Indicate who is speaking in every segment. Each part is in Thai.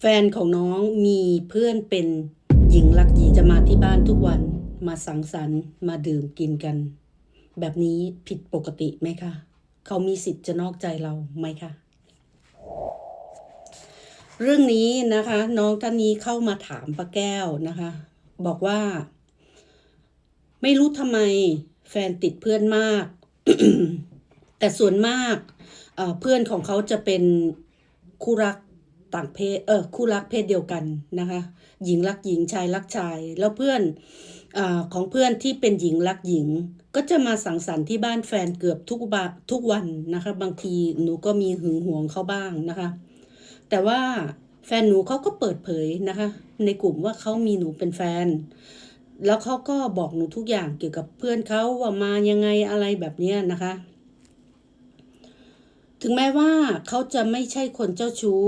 Speaker 1: แฟนของน้องมีเพื่อนเป็นหญิงรักหญิงจะมาที่บ้านทุกวันมาสังสรรค์มาดื่มกินกัน แบบนี้ผิดปกติไหมคะ เขามีสิทธิ์จะนอกใจเราไหมคะเรื่องนี้นะคะ น้องท่านนี้เข้ามาถามป้าแก้วนะคะ บอกว่า ไม่รู้ทำไมแฟนติดเพื่อนมาก แต่ส่วนมากเอ่อเพื่อนของเขาจะเป็นคู่รัก ต่างเพศเออคู่รักเพศเดียวกันนะคะ หญิงรักหญิงชายรักชาย แล้วเพื่อนอของเพื่อนที่เป็นหญิงรักหญิง ก็จะมาสังสรรค์ที่บ้านแฟนเกือบทุกบทุกวันนะคะ บางทีหนูก็มีหึงหวงเขาบ้างนะคะ แต่ว่าแฟนหนูเขาก็เปิดเผยนะคะ ในกลุ่มว่าเขามีหนูเป็นแฟน แล้วเขาก็บอกหนูทุกอย่างเกี่ยวกับเพื่อนเขาว่ามายังไงอะไรแบบนี้นะคะ ถึงแม้ว่าเขาจะไม่ใช่คนเจ้าชู้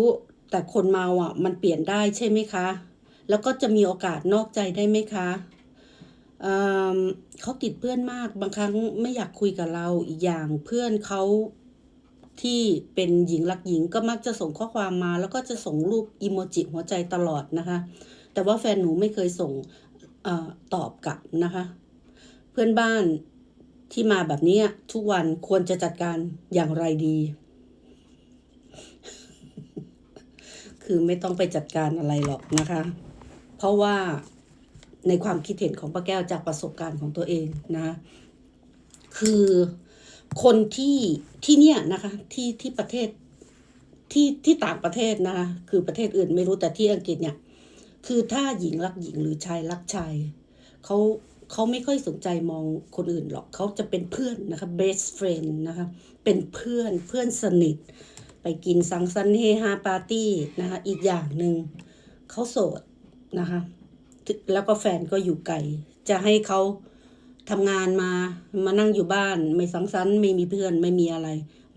Speaker 1: แต่คนเมาอะมันเปลี่ยนได้ใช่ไหมคะ แล้วก็จะมีโอกาสนอกใจได้ไหมคะเเขาติดเพื่อนมากบางครั้งไม่อยากคุยกับเราอีกอย่างเพื่อนเขาที่เป็นหญิงรักหญิงก็มักจะส่งข้อความมา แล้วก็จะส่งรูปอีโมจิหัวใจตลอดนะคะ แต่ว่าแฟนหนูไม่เคยส่งอตอบกลับนะคะ เพื่อนบ้านที่มาแบบนี้ทุกวันควรจะจัดการอย่างไรดี คือไม่ต้องไปจัดการอะไรหรอกนะคะ เพราะว่าในความคิดเห็นของป้าแก้วจากประสบการณ์ของตัวเองนะคะคือคนที่ที่เนี่ยนะคะ ที่ที่ประเทศที่ที่ต่างประเทศนะคะคือประเทศอื่นไม่รู้แต่ที่อังกฤษเนี่ย คือถ้าหญิงรักหญิงหรือชายรักชายเขาเขาไม่ค่อยสนใจมองคนอื่นหรอกเขาจะเป็นเพื่อนนะคะ best friend นะคะเป็นเพื่อนเพื่อนสนิท ไปกินสังสรรค์เฮฮาปาร์ตี้นะคะ อีกอย่างหนึ่งเขาโสดนะคะ แล้วก็แฟนก็อยู่ไกล จะให้เขาทำงานมามานั่งอยู่บ้าน ไม่สังสรรค์ไม่มีเพื่อนไม่มีอะไร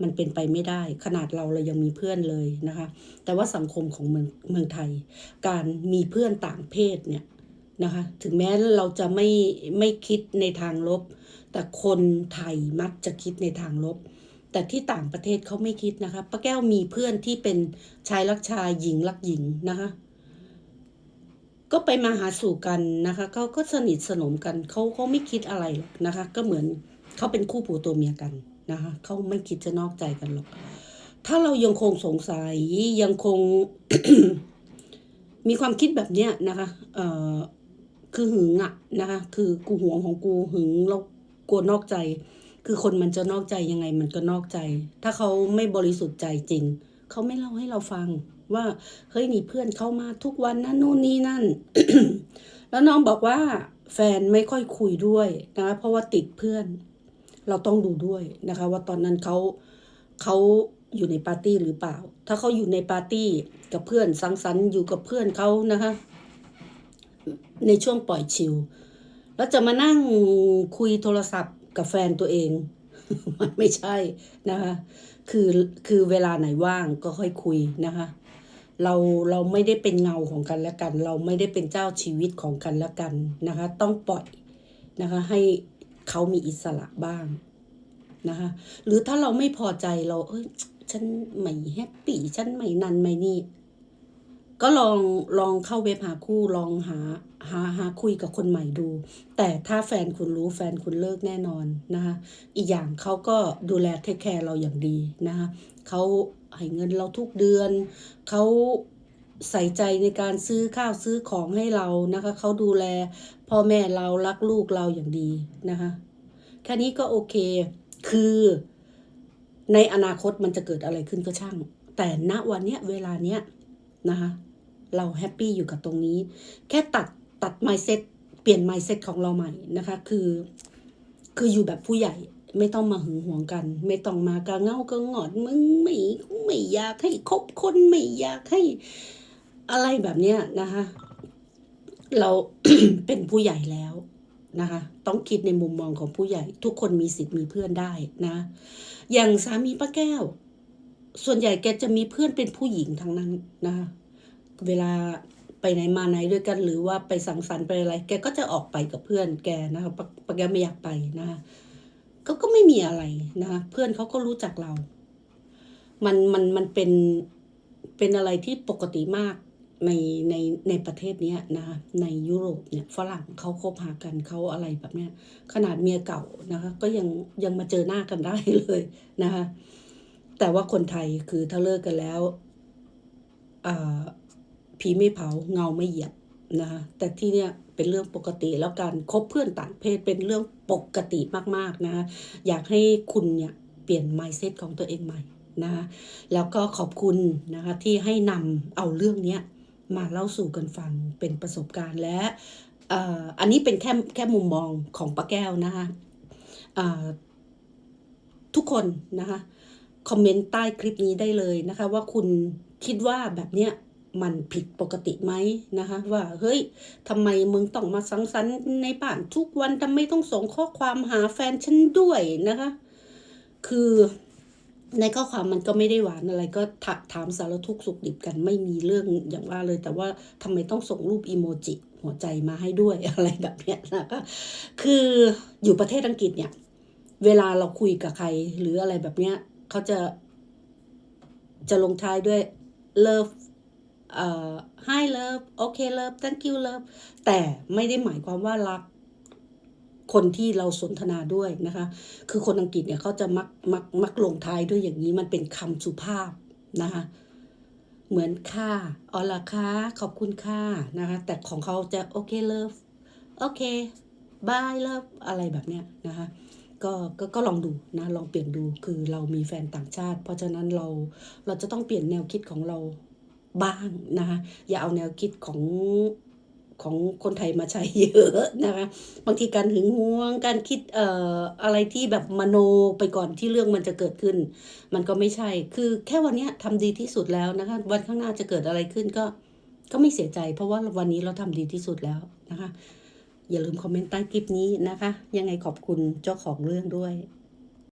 Speaker 1: มันเป็นไปไม่ได้ ขนาดเราเรายังมีเพื่อนเลยนะคะ แต่ว่าสังคมของเมืองเมืองไทย การมีเพื่อนต่างเพศเนี่ยนะคะ ถึงแม้เราจะไม่ไม่คิดในทางลบ แต่คนไทยมักจะคิดในทางลบ แต่ที่ต่างประเทศเขาไม่คิดนะคะป้าแก้วมีเพื่อนที่เป็นชายรักชายหญิงรักหญิงนะคะ ก็ไปมาหาสู่กันนะคะเขาก็สนิทสนมกันเขาเขาไม่คิดอะไรหรอกนะคะ ก็เหมือนเขาเป็นคู่ผัวตัวเมียกันนะคะเขาไม่คิดจะนอกใจกันหรอก ถ้าเรายังคงสงสัยยังคง มีความคิดแบบเนี้ยนะคะเอ่อคือหึงอะนะคะ คือกูหวงของกูหึงแล้วกลัวนอกใจ คือคนมันจะนอกใจยังไงมันก็นอกใจ ถ้าเขาไม่บริสุทธิ์ใจจริง เขาไม่เล่าให้เราฟังว่าเฮ้ยนี่เพื่อนเข้ามาทุกวันนะนู่นนี่นั่น แล้วน้องบอกว่า แฟนไม่ค่อยคุยด้วยนะคะเพราะว่าติดเพื่อน เราต้องดูด้วยนะคะ ว่าตอนนั้นเขาเขาอยู่ในปาร์ตี้หรือเปล่า ถ้าเขาอยู่ในปาร์ตี้กับเพื่อนสังสรรค์อยู่กับเพื่อนเขานะคะ ในช่วงปล่อยชิลแล้วจะมานั่งคุยโทรศัพท์ กับแฟนตัวเอง มันไม่ใช่นะคะ คือคือเวลาไหนว่างก็ค่อยคุยนะคะ เราเราไม่ได้เป็นเงาของกันและกัน เราไม่ได้เป็นเจ้าชีวิตของกันและกันนะคะ ต้องปล่อยนะคะ ให้เขามีอิสระบ้างนะคะ หรือถ้าเราไม่พอใจเราเอ้ยฉันไม่แฮปปี้ฉันไม่นันไม่นี่ ก็ลองลองเข้าเว็บหาคู่ลองหาหาหาคุยกับคนใหม่ดู แต่ถ้าแฟนคุณรู้แฟนคุณเลิกแน่นอนนะคะอีกอย่างเขาก็ดูแลเทคแคร์เราอย่างดีนะคะเขาให้เงินเราทุกเดือนเขาใส่ใจในการซื้อข้าวซื้อของให้เรานะคะเขาดูแลพ่อแม่เรารักลูกเราอย่างดีนะคะแค่นี้ก็โอเคคือในอนาคตมันจะเกิดอะไรขึ้นก็ช่าง แต่ณวันเนี้ยเวลาเนี้ยนะคะ เราแฮปปี้อยู่กับตรงนี้ แค่ตัดตัด mindset เปลี่ยน mindset ของเราใหม่นะคะ คือ คืออยู่แบบผู้ใหญ่ไม่ต้องมาหึงหวงกัน ไม่ต้องมากระเงากระงอดมึงไม่ไม่อยากให้คบคนไม่อยากให้อะไรแบบเนี้ยนะคะ เราเป็นผู้ใหญ่แล้วนะคะ ต้องคิดในมุมมองของผู้ใหญ่ ทุกคนมีสิทธิ์มีเพื่อนได้นะ อย่างสามีป้าแก้ว ส่วนใหญ่แกจะมีเพื่อนเป็นผู้หญิงทั้งนั้นนะคะ เวลาไปไหนมาไหนด้วยกัน หรือว่าไปสังสรรค์ไปอะไร แกก็จะออกไปกับเพื่อนแกนะคะปะปะแกไม่อยากไปนะคะก็ก็ไม่มีอะไรนะคะเพื่อนเขาก็รู้จักเรา มันมันมันเป็นเป็นอะไรที่ปกติมากในในในประเทศเนี้ยนะคะในยุโรปเนี่ยฝรั่งเขาคบหากันเขาอะไรแบบเนี้ยขนาดเมียเก่านะคะ ก็ยังยังมาเจอหน้ากันได้เลยนะคะแต่ว่าคนไทยคือถ้าเลิกกันแล้วอ่า ผีไม่เผาเงาไม่เหยียบนะคะแต่ที่เนี้ยเป็นเรื่องปกติแล้วการคบเพื่อนต่างเพศเป็นเรื่องปกติมากๆนะคะอยากให้คุณเนี่ยเปลี่ยน mindset ของตัวเองใหม่นะคะแล้วก็ขอบคุณนะคะที่ให้นำเอาเรื่องเนี้ยมาเล่าสู่กันฟังเป็นประสบการณ์และอ่ออันนี้เป็นแค่แค่มุมมองของป้าแก้วนะคะอ่อทุกคนนะคะคอมเมนต์ใต้คลิปนี้ได้เลยนะคะ ว่าคุณคิดว่าแบบเนี้ย มันผิดปกติไหมนะคะ ว่าเฮ้ยทำไมมึงต้องมาสังสรรค์ในบ้านทุกวันทำไมต้องส่งข้อความหาแฟนฉันด้วยนะคะ คือในข้อความมันก็ไม่ได้หวานอะไรก็ถาถามสารทุกสุขดิบกันไม่มีเรื่องอย่างว่าเลย แต่ว่าทำไมต้องส่งรูปอีโมจิหัวใจมาให้ด้วยอะไรแบบเนี้ยนะคะคืออยู่ประเทศอังกฤษเนี่ย เวลาเราคุยกับใครหรืออะไรแบบเนี้ยเขาจะจะลงท้ายด้วย love เอ่อ hi love okay love thank you love แต่ไม่ได้หมายความว่ารักคนที่เราสนทนาด้วยนะคะ คือคนอังกฤษเนี่ยเขาจะมักมักมักลงท้ายด้วยอย่างนี้มันเป็นคำสุภาพนะคะ เหมือนค่ะอ๋อละค่ะขอบคุณค่ะนะคะ แต่ของเขาจะโอเค love โอเค bye love อะไรแบบเนี้ยนะคะก็ก็ก็ลองดูนะลองเปลี่ยนดูคือเรามีแฟนต่างชาติ เพราะฉะนั้นเราเราจะต้องเปลี่ยนแนวคิดของเรา บ้างนะคะอย่าเอาแนวคิดของของคนไทยมาใช้เยอะนะคะบางทีการหึงหวงการคิดเอ่ออะไรที่แบบมโนไปก่อนที่เรื่องมันจะเกิดขึ้น มันก็ไม่ใช่ คือแค่วันนี้ทำดีที่สุดแล้วนะคะวันข้างหน้าจะเกิดอะไรขึ้นก็ก็ไม่เสียใจ เพราะว่าวันนี้เราทำดีที่สุดแล้วนะคะ อย่าลืมคอมเมนต์ใต้คลิปนี้นะคะ ยังไงขอบคุณเจ้าของเรื่องด้วย